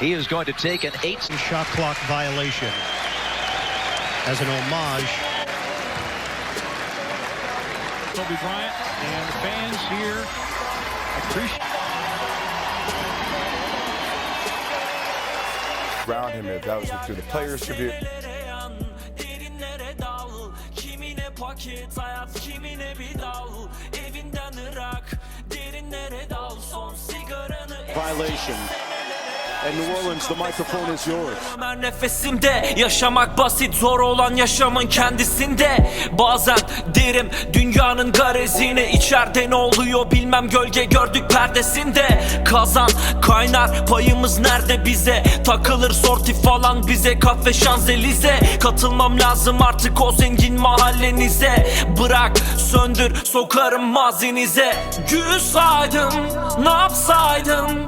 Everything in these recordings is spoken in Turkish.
He is going to take an eight. shot clock violation as an homage. Kobe Bryant and the fans here appreciate. around him if that was through the players tribute. Derinlere paket hayat kimine bir dal Evinden ırak Derinlere dal son sigaranı violation. And New Orleans, the microphone is yours. Ömer nefesimde Yaşamak basit zor olan yaşamın kendisinde. Bazen derim dünyanın garezine içeride ne oluyor bilmem gölge gördük perdesinde. Kazan kaynar payımız nerede bize? Takılır sorti falan bize kafe şanzelize. Katılmam lazım artık o zengin mahallenize. Bırak söndür sokarım mazinize. Gül saydım ne yapsaydım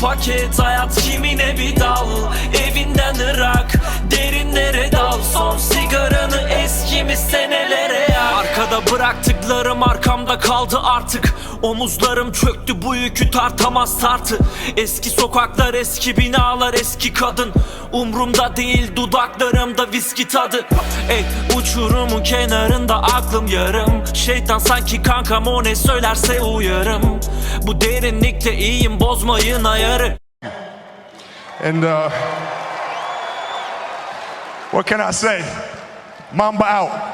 paket hayat kimine bir dal? Evinden ırak Derinlere dal. Son sigaranı eskimiz senelere yak? Arkada bıraktıklarım arkamda kaldı artık. Omuzlarım çöktü bu yükü tartamaz tartı. Eski sokaklar eski binalar eski kadın. Umrumda değil dudaklarımda viski tadı. Ey uçurumun kenarında aklım yarım. Şeytan sanki kankam o ne söylerse uyarım. Bu derinlikte iyiyim bozmayın ayarı. And uh, what can I say? Mamba out.